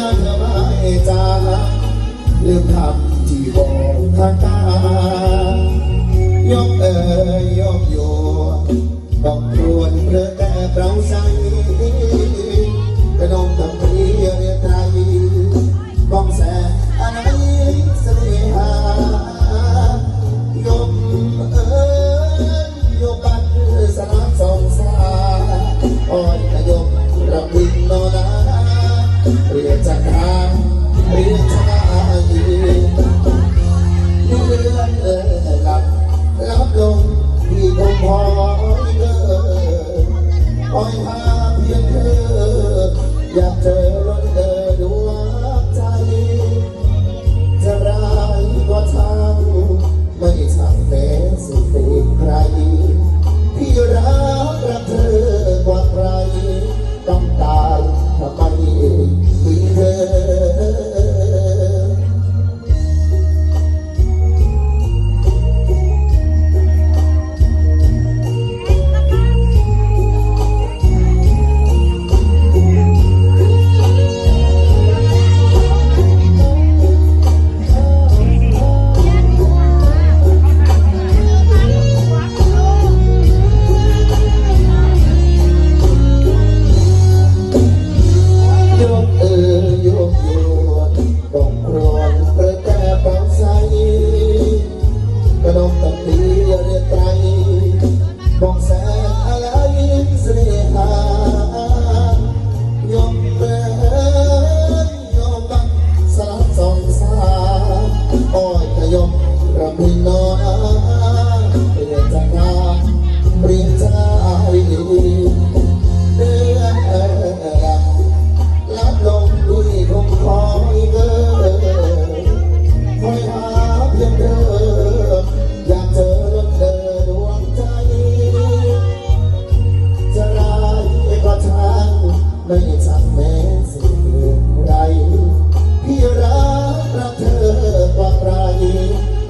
ได้ทำไมจ้าลืมทำที่บอกข้าตายกเอ่ยยกโยบอกรวนเพื่อแต่เราใส่กระดองทำรีเรียนไทยบ้องแสอะไรนเสน่หายกเอ่ยยกบัตรสนามสองสาอ่อน อยากเจอ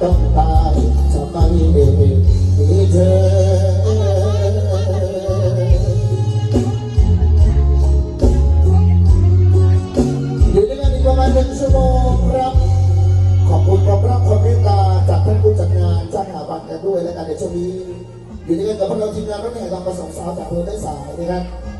ต้องตายจะไม่มีเธออยู่ด้วยกันอีกประมาณหนึ่งชั่วโมงครับ ขอบคุณความรักความเมตตาจากท่านผู้จัดงานจ้างหาบัตรกันด้วยและกันในช่วงนี้อยู่ด้วยกันกับพวกเราทีมงานรถแห่ทางประสงค์สาวจากเมืองได้สายนะครับ